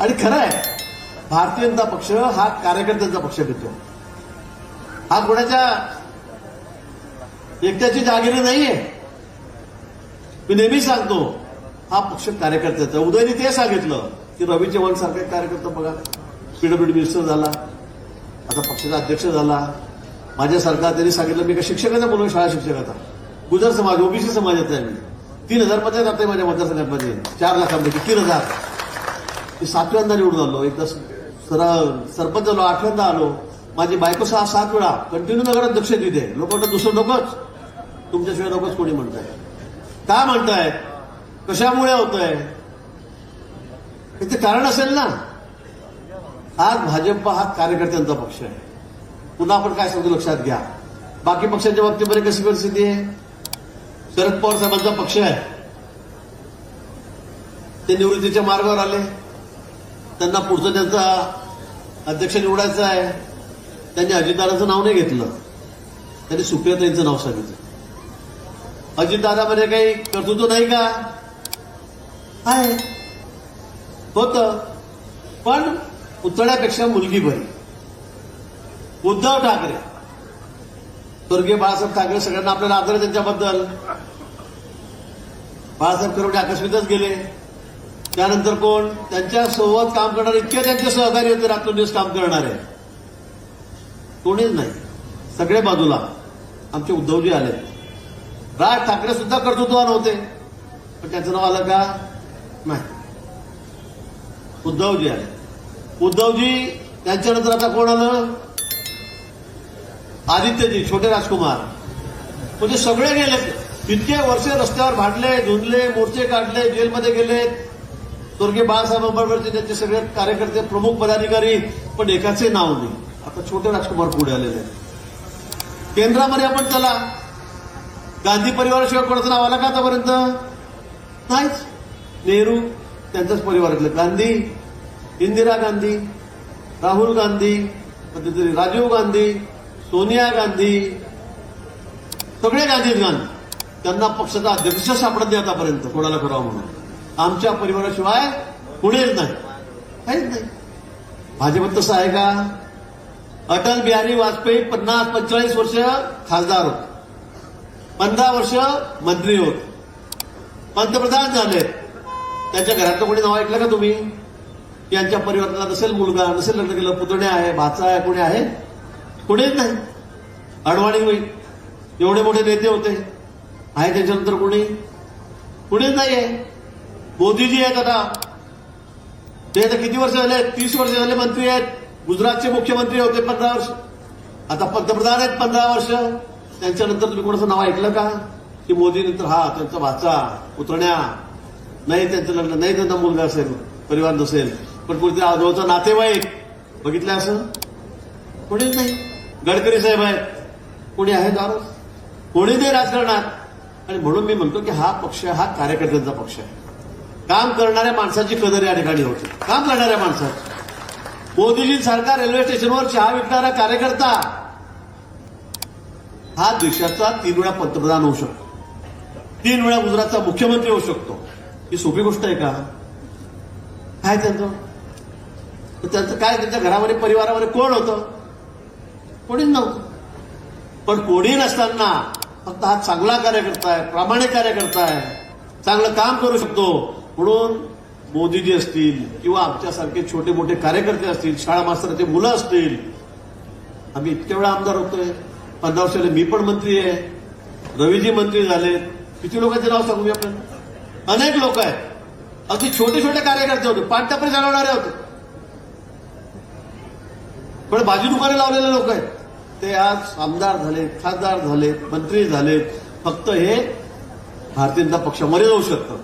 आणि खरं आहे भारतीय जनता पक्ष हा कार्यकर्त्यांचा पक्ष घेतो हा कोणाच्या एकट्याची जागिरी नाहीये. मी नेहमी सांगतो हा पक्ष कार्यकर्त्याचा उदयनी ते सांगितलं की रवी चव्हाण सारखा एक कार्यकर्ता बघा. पीडब्ल्यूडी मिनिस्टर झाला आता पक्षाचा अध्यक्ष झाला. माझ्यासारखा त्यांनी सांगितलं मी का शिक्षकाचा बोलून शाळा शिक्षकाचा गुजर समाज ओबीसी समाजाचा आहे मी. तीन हजारमध्ये जाते माझ्या मतदारसंघामध्ये. चार लाखांपैकी तीन हजार. मी सातव्यांदा निवडून आलो. एकदा सर सरपंच झालो आठव्यांदा आलो. माझी बायको सहा सात वेळा. कंटिन्यू नगराध्यक्ष आहे तिथे लोक म्हणतात दुसरं नकोच. तुमच्याशिवाय नकोच कोणी म्हणताय. का म्हणताय? कशामुळे होतंय? ते कारण असेल ना. आज भाजप हा कार्यकर्त्यांचा पक्ष आहे. पुन्हा आपण काय सांगतो लक्षात घ्या. बाकी पक्षांच्या बाबतीमध्ये कशी परिस्थिती आहे? शरद पवार साहेबांचा पक्ष आहे. ते निवृत्तीच्या मार्गावर आले. त्यांना पुढचं त्यांचा अध्यक्ष निवडायचा आहे. त्यांनी अजितदादाचं नाव नाही घेतलं. त्यांनी सुप्रियाताईंचं नाव सांगितलं. अजितदादामध्ये काही कर्तृत्व नाही का? आहे. होत. पण पुतळ्यापेक्षा मुलगी बरी. उद्धव ठाकरे. स्वर्गीय बाळासाहेब ठाकरे सगळ्यांना आपल्याला आदर आहे त्यांच्याबद्दल. बाळासाहेब करवडे आकस्मितच गेले. त्यानंतर कोण? त्यांच्यासोबत काम करणारे इतके त्यांचे सहकारी होते रात्रंदिवस काम करणारे कोणीच नाही. सगळे बाजूला. आमचे उद्धवजी आले राज ठाकरे सुद्धा कर्तृत्वान होते. पण त्याचं नाव आलं का? नाही. उद्धवजी आले. उद्धवजी त्यांच्यानंतर आता कोण आलं? आदित्यजी छोटे राजकुमार. म्हणजे सगळे गेले इतके वर्ष रस्त्यावर भांडले धुंदले मोर्चे काढले जेलमध्ये गेले स्वर्गीय बाळासाहेबांबरोबरचे त्यांचे सगळे कार्यकर्ते प्रमुख पदाधिकारी पण एकाचे नाव नाही. आता छोटे राजकुमार पुढे आलेले आहेत. केंद्रामध्ये आपण चला. गांधी परिवाराशिवाय कोणाचं नाव आलं का आतापर्यंत? नाहीच. नेहरू त्यांचाच परिवारातलं गांधी इंदिरा गांधी राहुल गांधी कधीतरी राजीव गांधी सोनिया गांधी सगळे गांधीत गांधी. त्यांना पक्षाचा अध्यक्ष सापडत नाही आतापर्यंत. कोणाला करावं म्हणून. आमच्या परिवाराशिवाय कुणीच नाही. काहीच नाही. भाजपात तसं आहे का? अटल बिहारी वाजपेयी पन्नास पंचेचाळीस वर्ष खासदार होते. पंधरा वर्ष मंत्री होते. पंतप्रधान झाले. त्यांच्या घरातलं कोणी नाव ऐकलं का तुम्ही? यांच्या परिवाराला नसेल मुलगा नसेल लग्न केलं पुतणे आहे भाचा आहे कोणी आहे? कोणीच नाही. अडवाणी होईल. एवढे मोठे नेते होते. आहे त्याच्यानंतर कोणी? कुणीच नाही आहे मोदीजी आहेत आता. ते आता किती वर्ष झाले? तीस वर्ष झाले मंत्री आहेत. गुजरातचे मुख्यमंत्री होते पंधरा वर्ष. आता पंतप्रधान आहेत पंधरा वर्ष. त्यांच्यानंतर तुम्ही कोणाचं नाव ऐकलं का? की मोदी नंतर हा त्यांचा भाचा पुतण्या. नाही त्यांचं लग्न नाही त्यांचा मुलगा असेल परिवार नसेल. पण कोणतरी आजोबाचा नातेवाईक. बघितलं असं? कोणीच नाही. गडकरी साहेब आहेत. कोणी आहे दारू कोणी नाही राजकारणात? आणि म्हणून मी म्हणतो की हा पक्ष हा कार्यकर्त्यांचा पक्ष आहे. काम करणाऱ्या माणसाची कदर या ठिकाणी होती. काम करणाऱ्या माणसाची. मोदीजींसारखा रेल्वे स्टेशनवर चहा विकणारा कार्यकर्ता हा देशाचा तीन वेळा पंतप्रधान होऊ शकतो. तीन वेळा गुजरातचा मुख्यमंत्री होऊ शकतो. ही सोपी गोष्ट आहे का? काय त्यांचं? त्यांचं काय त्यांच्या घरामध्ये परिवारामध्ये कोण होतं? कोणीच नव्हतं. पण कोणी नसताना फक्त हा चांगला कार्यकर्ता आहे प्रामाणिक कार्यकर्ता आहे. चांगलं काम करू शकतो. म्हणून मोदीजी असतील किंवा आमच्यासारखे छोटे मोठे कार्यकर्ते असतील शाळा मास्तराचे मुलं असतील आम्ही इतक्या वेळा आमदार होतोय. पंधरा वर्षाला मी पण मंत्री आहे. रवीजी मंत्री झाले. किती लोकांचे नाव सांगू मी अनेक लोक आहेत. अगदी छोटे छोटे कार्यकर्ते होते. पानटपरी चालवणारे होते. पण भाजी दुकाने लावलेले लोक आहेत. ते आज आमदार झाले खासदार झाले मंत्री झालेत फक्त हे भारतीय जनता पक्षामध्ये जाऊ शकतं.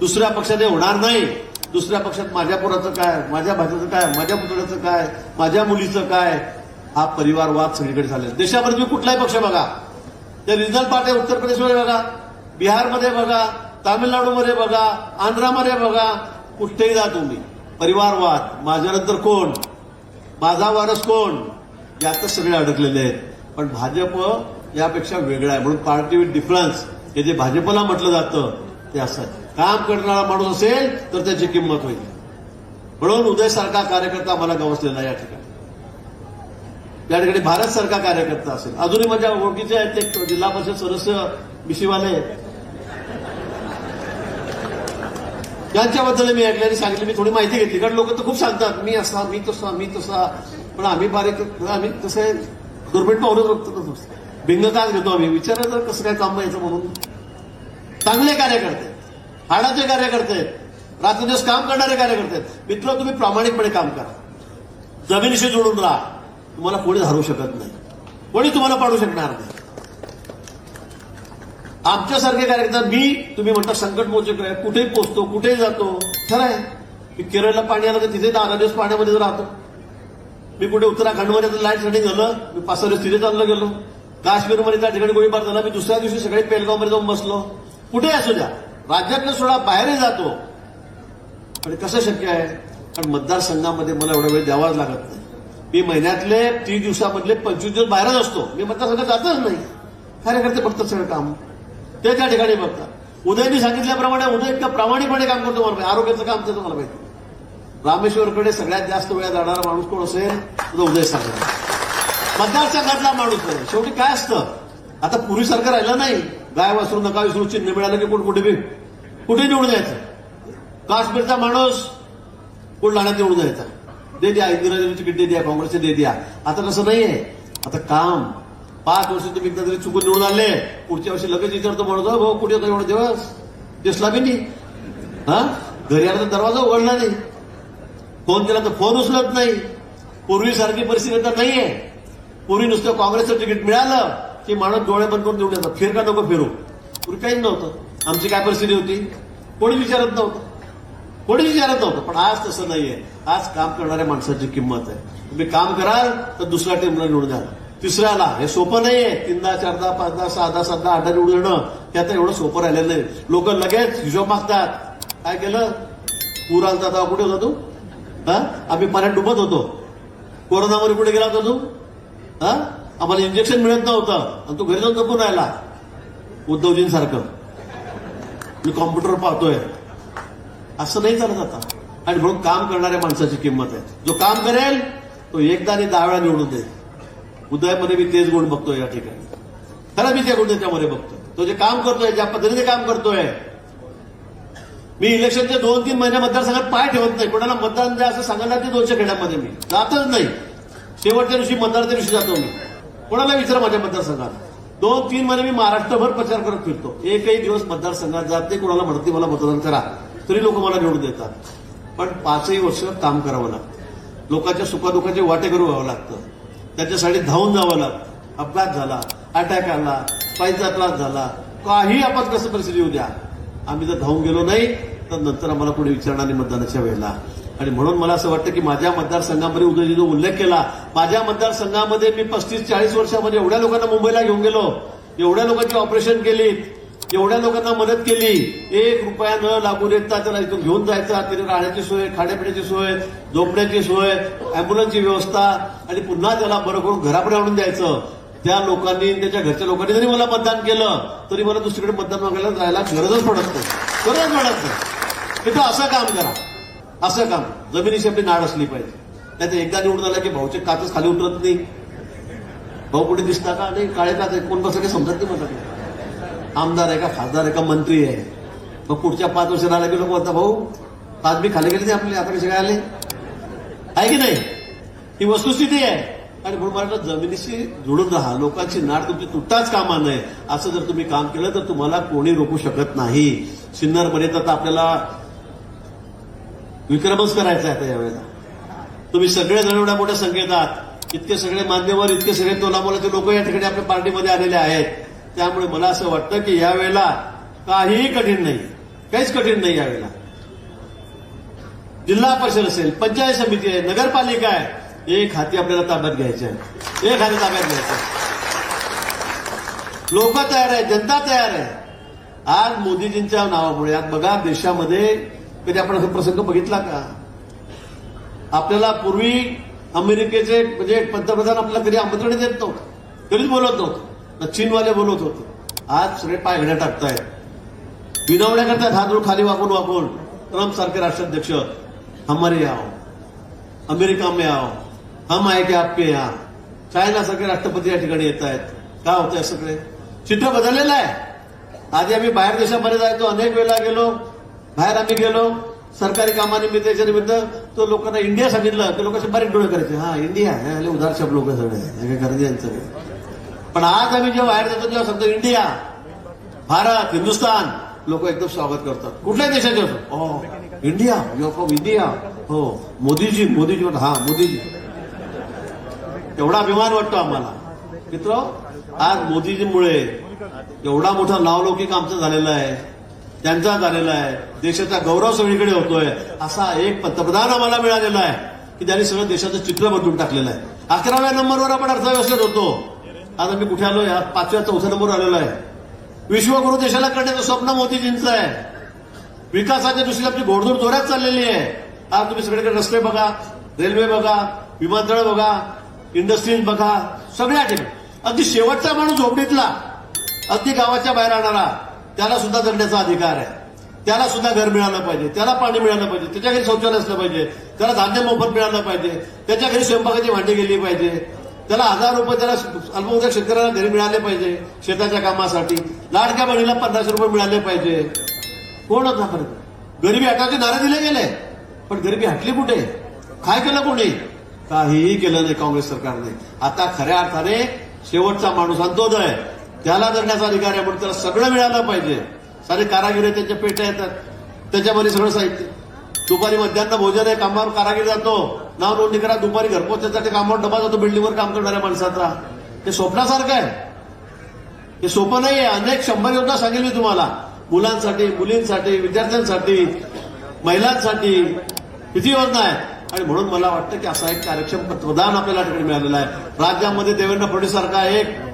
दुसऱ्या पक्षात हे होणार नाही. दुसऱ्या पक्षात माझ्या पोराचं काय? माझ्या भाज्याचं काय? माझ्या पुतळ्याचं काय? माझ्या मुलीचं काय? हा परिवारवाद सगळीकडे झाले देशामध्ये तुम्ही कुठलाही पक्ष बघा. ते रिजनल पार्टी उत्तर प्रदेशमध्ये बघा. बिहारमध्ये बघा. तामिळनाडूमध्ये बघा. आंध्रामध्ये बघा. कुठेही जा तुम्ही. परिवारवाद. माझ्यानंतर कोण? माझा वारस कोण? यातच सगळे अडकलेले आहेत. पण भाजप यापेक्षा वेगळा आहे. म्हणून पार्टी विथ डिफरन्स हे जे भाजपला म्हटलं जातं ते असं आहे. काम करणारा माणूस असेल तर त्याची किंमत होईल. म्हणून उदयसारखा कार्यकर्ता मला गवसलेला या ठिकाणी. या ठिकाणी भारत सारखा कार्यकर्ता असेल. अजूनही माझ्या ओळखीचे आहेत ते जिल्हा परिषद सदस्य मिशीवाले. यांच्याबद्दल मी ऐकल्याने सांगितलं मी थोडी माहिती घेतली. कारण लोक तर खूप सांगतात मी असा मी तसा मी तसा. पण आम्ही बारीक आम्ही तसे आहे, दुर्मिळ पाहूनच बघतो भिन्नताच घेतो आम्ही. विचारायचं कसं काय काम यायचं म्हणून. चांगले कार्यकर्ते. हाडाचे कार्यकर्ते आहेत. रात्रदिवस काम करणारे कार्यकर्ते आहेत. मित्र तुम्ही प्रामाणिकपणे काम करा. जमिनीशी जोडून राहा. तुम्हाला कोणी हरवू शकत नाही. कोणी तुम्हाला पाडू शकणार नाही. आमच्यासारखे कार्यकर्ता मी तुम्ही म्हणता संकट मोचक आहे कुठेही पोचतो कुठेही जातो? खरं आहे. मी केरळला पाणी आलं तर तिथे दहा दिवस पाण्यामध्ये राहतो. मी कुठे उत्तराखंडमध्ये तर लाइट सेटिंग झालं मी पाच सहा दिवस तिथे चाललं गेलो. काश्मीरमध्ये त्या ठिकाणी गोळीबार झाला. मी दुसऱ्या दिवशी सगळे पेलगावमध्ये जाऊन बसलो. कुठे असू द्या. राज्यातनं सोडा बाहेरही जातो. आणि कसं शक्य आहे? कारण मतदारसंघामध्ये मला एवढा वेळ द्यावाच लागत नाही. मी महिन्यातले तीस दिवसामधले पंचवीस दिवस बाहेरच असतो. मी मतदारसंघात जातच नाही. कार्यकर्ते बघतात सगळं काम. ते त्या ठिकाणी बघतात. उदयनी सांगितल्याप्रमाणे उदय इतकं प्रामाणिकपणे काम करतो मला आरोग्याचं काम त्याचं मला माहिती. रामेश्वरकडे सगळ्यात जास्त वेळा जाणारा माणूस कोण असेल? तो उदय सांगणार. मतदारसंघातला माणूस आहे शेवटी काय असतं? आता पूर्वीसारखं राहिलं नाही. गाय वासरू नका विसरू चिन्ह मिळालं की कोण कुठे बी? कुठे निवडून जायचं काश्मीरचा माणूस कोण लाण्यात निवडून जायचा दे द्या इंदिराजी तिकीट दे द्या काँग्रेसचे दे द्या. आता तसं नाहीये. आता काम. पाच वर्ष तुम्ही एकदा तरी चुकून निवडून आले. पुढच्या वर्षी लगेच विचारतो म्हणतो हो, भाऊ कुठे होता एवढा दिवस? दिसला बी नाही. हा? घरी आला तर दरवाजा उघडला नाही. फोन केला तर फोन उचलत नाही. पूर्वीसारखी परिस्थिती आता नाहीये. पूर्वी नुसतं काँग्रेसचं तिकीट मिळालं. की माणूस डोळे बंद करून निवडून येतात फिर का नको फिरू? पूर्वी काहीच नव्हतं. आमची काय परिस्थिती होती? कोणी विचारत नव्हतं. कोणी विचारत नव्हतं. पण आज तसं नाहीये. आज काम करणाऱ्या माणसाची किंमत आहे. तुम्ही काम कराल तर दुसऱ्या टीमला निवडून द्याल तिसऱ्याला हे सोपं नाहीये. तीनदा चारदा पाचदा सहादा सातदा आठदा निवडून येणं हे आता एवढं सोपं राहिलेलं नाही. लोक लगेच हिशोब मागतात. काय केलं? पूर आलता तेव्हा कुठे होता तू? हा? आम्ही पाण्यात डुबत होतो. कोरोनामध्ये कुठे गेला होता तू? हा? आम्हाला इंजेक्शन मिळत नव्हतं. आणि तू घरी जाऊन जपून राहिला. उद्धवजींसारखं. मी कॉम्प्युटर पाहतोय. असं नाही चालत आता. आणि म्हणून काम करणाऱ्या माणसाची किंमत आहे. जो काम करेल तो एकदा आणि दहा वेळा निवडून देईल. उदयामध्ये मी तेच गुण बघतोय या ठिकाणी. खरं मी त्या गुण त्याच्यामध्ये बघतोय. तो जे काम करतोय ज्या पद्धतीने काम करतोय मी इलेक्शनच्या दोन तीन महिने मतदारसंघात पाय ठेवत नाही. कोणाला मतदान द्या असं सांगायला ते दोनशे खेड्यामध्ये मी. जातच नाही. शेवटच्या दिवशी मतदाराच्या दिवशी जातो मी. कोणाला विचार माझ्या मतदारसंघात? दोन तीन महिने मी महाराष्ट्रभर प्रचार करत फिरतो. एकही दिवस मतदारसंघात जात नाही कोणाला म्हणते मला मतदान करा. तरी लोक मला निवडून देतात. पण पाचही वर्ष काम करावं लागतं. लोकांच्या सुखादुखाचे वाटे करू व्हावं लागतं. त्याच्यासाठी धावून जावं लागतं. अपघात झाला अटॅक आला पायचा त्रास झाला काही आपत्कास परिस्थिती येऊ द्या. आम्ही जर धावून गेलो नाही तर नंतर आम्हाला कोणी विचारणार नाही मतदानाच्या वेळेला. आणि म्हणून मला असं वाटतं की माझ्या मतदारसंघामध्ये उदयजी जो उल्लेख केला माझ्या मतदारसंघामध्ये मी पस्तीस चाळीस वर्षामध्ये एवढ्या लोकांना मुंबईला घेऊन गेलो एवढ्या लोकांची ऑपरेशन केली एवढ्या लोकांना मदत केली एक रुपया न लागू देता त्याला इथून घेऊन जायचा तिथे राहण्याची सोय खाण्यापिण्याची सोय झोपण्याची सोय अँब्युलन्सची व्यवस्था आणि पुन्हा त्याला बरं करून घराकडे आणून द्यायचं. त्या लोकांनी त्याच्या घरच्या लोकांनी जरी मला मतदान केलं तरी मला दुसरीकडे मतदान मागायला जायला गरजच पडत नाही. गरज पडत नाही. तिथं असं काम करा. असं काम जमिनीशी आपली नाड असली पाहिजे. नाही एकदा निवडून आला की भाऊचे काचच खाली उतरत नाही. भाऊ कुठे दिसता का? नाही काळे काच कोण कसं काही समजत नाही मला आमदार आहे का? खासदार आहे का? मंत्री आहे. मग पुढच्या पाच वर्ष राहिला की लोक म्हणता भाऊ पाच बी खाली गेले ते आपले. आता कसे काय आले? आहे की नाही? ही वस्तुस्थिती आहे. आणि म्हणून मला जमिनीशी जुळून राहा. लोकांची नाड तुमची तुटताच कामा नये. असं जर तुम्ही काम केलं तर तुम्हाला कोणी रोखू शकत नाही. सिन्नरपर्यंत तर आता आपल्याला विक्रमच करायचा आहे आता यावेळेला तुम्ही सगळे जण एवढ्या मोठ्या संख्येत आहात इतके सगळे मान्यवर इतके सगळे तोलामोलाचे लोक या ठिकाणी आपल्या पार्टीमध्ये आलेले आहेत. त्यामुळे मला असं वाटतं की यावेळेला काहीही कठीण नाही काहीच कठीण नाही यावेळेला जिल्हा परिषद असेल पंचायत समिती आहे नगरपालिका आहे एक हाती आपल्याला ताब्यात घ्यायचे आहे एक हाती ताब्यात घ्यायचं आहे लोक तयार आहे जनता तयार आहे. आज मोदीजींच्या नावामुळे आज बघा देशामध्ये कधी आपण असा प्रसंग बघितला का? आपल्याला पूर्वी अमेरिकेचे म्हणजे पंतप्रधान आपल्याला कधी आमंत्रण देत नव्हतं. कधीच बोलत नव्हतं. चीनवाले बोलत होते. आज सगळे पाय घड्या टाकतायत. विनवण्या करतात हात खाली वाकून वाकून ट्रम्प सारखे राष्ट्राध्यक्ष हमारे आओ. अमेरिका में आओ. हम आए की आपके या चायना सारखे राष्ट्रपती या ठिकाणी येत आहेत. काय होतंय सगळे? चित्र बदललेलं आहे. आधी आम्ही बाहेर देशामध्ये जायचो. अनेक वेळेला गेलो. बाहेर आम्ही गेलो सरकारी कामानिमित्त याच्या निमित्त तो लोकांना इंडिया सांगितलं की लोक बारीक डोळे करायचे हा इंडिया आहे आले उदार शब्द लोक सगळे गर्दी काय यांचं पण आज आम्ही जेव्हा बाहेर जातो तेव्हा सांगतो इंडिया भारत हिंदुस्थान लोक एकदम स्वागत करतात. कुठल्याही देशाचे असो हो इंडिया युअर फ्रॉम इंडिया हो मोदीजी मोदीजी हा मोदीजी. एवढा अभिमान वाटतो आम्हाला. मित्र आज मोदीजीमुळे एवढा मोठा नावलौकिक आमचं झालेलं आहे. त्यांचा झालेला आहे. देशाचा गौरव सगळीकडे होतोय. असा एक पंतप्रधान आम्हाला मिळालेला आहे की त्यांनी सगळं देशाचं चित्र बदलून टाकलेलं आहे. अकराव्या नंबरवर आपण अर्थव्यवस्थेत होतो. आज आम्ही कुठे आलो या पाचव्या चौथ्या नंबरवर आलेलो आहे. विश्वगुरु देशाला करण्याचं स्वप्न मोदीजींचं आहे. विकासाच्या दृष्टीने आपली घोडदोड जोरात चाललेली आहे. आज तुम्ही सगळीकडे रस्ते बघा रेल्वे बघा विमानतळ बघा इंडस्ट्रीज बघा सगळ्या ठिकाणी. अगदी शेवटचा माणूस झोपडीतला अगदी गावाच्या बाहेर राहणारा. त्याला सुद्धा जगण्याचा अधिकार आहे. त्याला सुद्धा घर मिळालं पाहिजे. त्याला पाणी मिळालं पाहिजे. त्याच्या घरी शौचालय असलं पाहिजे. त्याला धान्य मोफत मिळालं पाहिजे. त्याच्या घरी स्वयंपाकाची भांडी गेली पाहिजे. त्याला हजार रुपये त्याला अल्पभूत शेतकऱ्याला घरी मिळाले पाहिजे शेताच्या कामासाठी. लाडक्या बहिणीला पन्नास रुपये मिळाले पाहिजे. कोण होता परत? गरिबी हटाचे नारे दिले गेले. पण गरिबी हटली कुठे? काय केलं कोणी? काहीही केलं नाही काँग्रेस सरकारने. आता खऱ्या अर्थाने शेवटचा माणूस अंत्योदय त्याला धरण्याचा अधिकार आहे म्हणून त्याला सगळं मिळालं पाहिजे. सारे कारागिरी त्याच्या त्यांच्या पेट्या येतात. त्याच्यामध्ये सगळं साहित्य. दुपारी मध्यान्ह भोजन आहे कामावर कारागीर जातो. नाव नोंदणी करा दुपारी घरपोचण्यासाठी कामावर डबा जातो बिल्डिंगवर काम करणाऱ्या माणसाचा ते स्वप्नासारखं आहे. हे सोपं आहे. अनेक शंभर योजना सांगेल मी तुम्हाला. मुलांसाठी मुलींसाठी विद्यार्थ्यांसाठी महिलांसाठी किती योजना आहेत? आणि म्हणून मला वाटतं की असा एक कार्यक्षम पंतप्रधान आपल्याला ठिकाणी मिळालेला आहे. राज्यामध्ये देवेंद्र फडणवीस सारखा एक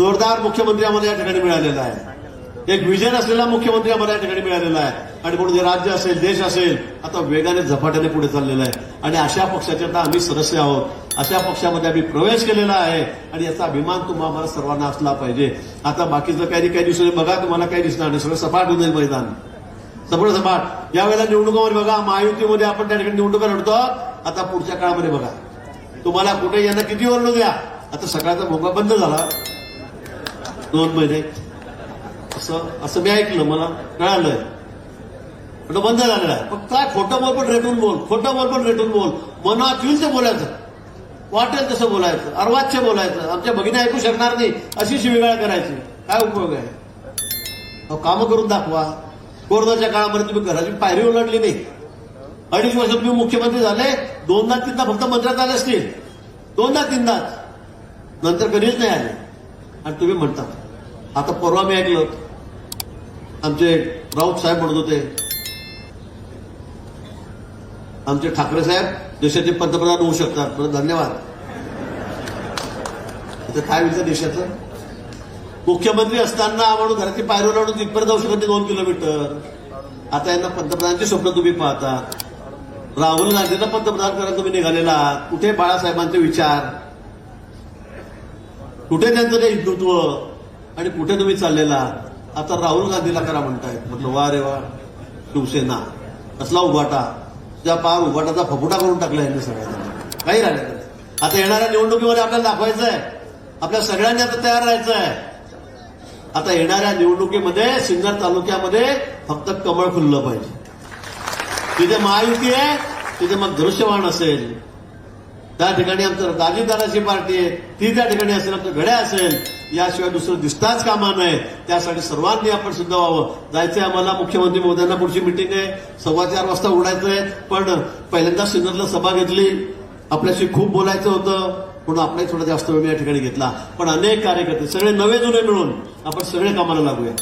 जोरदार मुख्यमंत्री आम्हाला या ठिकाणी मिळालेला आहे. एक विजन असलेला मुख्यमंत्री आम्हाला या ठिकाणी मिळालेला आहे. आणि म्हणून जे राज्य असेल देश असेल आता वेगाने झपाट्याने पुढे चाललेला आहे. आणि अशा पक्षाचे आता आम्ही सदस्य आहोत. अशा पक्षामध्ये आम्ही प्रवेश केलेला आहे. आणि याचा अभिमान तुम्हाला आम्हाला सर्वांना असला पाहिजे. आता बाकीचं काही काही दिवसांनी बघा तुम्हाला काही दिसणार नाही. सगळं सपाट होऊन जाईल मैदान. सगळं सपाट. यावेळेला निवडणुकामध्ये बघा महायुतीमध्ये आपण त्या ठिकाणी निवडणुका लढतो. आता पुढच्या काळामध्ये बघा. तुम्हाला कुठे यांना किती ओरडू द्या? आता सकाळचा भोगा बंद झाला. दोन महिने. असं असं मी ऐकलं मला कळालंय पण बंद झालेलं आहे पण काय खोटं बोल पण रेटून बोल खोटं बोल पण रेटून बोल. मनात येईल ते बोलायचं. वाटेल तसं बोलायचं. अर्वाच्य बोलायचं. आमच्या भगिनी ऐकू शकणार नाही. अशी शिवेगाळ करायची. काय उपयोग आहे? अहो, कामं करून दाखवा. कोरोनाच्या काळामध्ये तुम्ही घराची पायरी ओलांडली नाही. अडीच वर्ष तुम्ही मुख्यमंत्री झाले. दोनदा तीनदा फक्त मंत्र्यात आले असतील. दोनदा तीनदाच नंतर कधीच नाही आले. आणि तुम्ही म्हणता आता परवा मी ऐकलं आमचे राऊत साहेब म्हणत होते. आमचे ठाकरे साहेब देशाचे पंतप्रधान होऊ शकतात. धन्यवाद. आता काय विचार देशाचं? मुख्यमंत्री असताना म्हणून घराची पायरी लावून तिथपर्यंत जाऊ शकत दोन किलोमीटर. आता यांना पंतप्रधानांची स्वप्न तुम्ही पाहता. राहुल गांधींना पंतप्रधान करायला तुम्ही निघालेला आहात. कुठे बाळासाहेबांचे विचार? कुठे त्यांचं ते हिंदुत्व? आणि कुठे तुम्ही चाललेला? आता राहुल गांधीला करा म्हणतायत. म्हटलं वा रे वा शिवसेना. कसला उभाटा. त्या पार उभाटाचा फपुटा करून टाकला यांनी सगळ्यांना. काही राहिलं नाही. आता येणाऱ्या निवडणुकीमध्ये आपल्याला दाखवायचं आहे आपल्या सगळ्यांनी आता तयार राहायचं आहे आता येणाऱ्या निवडणुकीमध्ये सिन्नर तालुक्यामध्ये फक्त कमळ फुललं पाहिजे. तिथे महायुती आहे तिथे मग दृश्यवान असेल. त्या ठिकाणी आमचं दाजीदाराची पार्टी आहे ती त्या ठिकाणी असेल आमचं घड्या असेल याशिवाय दुसरं दिसताच कामा नये त्यासाठी सर्वांनी आपण सिद्ध व्हावं. जायचंय आम्हाला मुख्यमंत्री मोदींना पुढची मिटिंग आहे. सव्वा चार वाजता उडायचंय. पण पहिल्यांदा सिन्नरला सभा घेतली. आपल्याशी खूप बोलायचं होतं. म्हणून आपलाही थोडा जास्त वेळ या ठिकाणी घेतला. पण अनेक कार्यकर्ते सगळे नवे जुने मिळून आपण सगळे कामाला लागूया.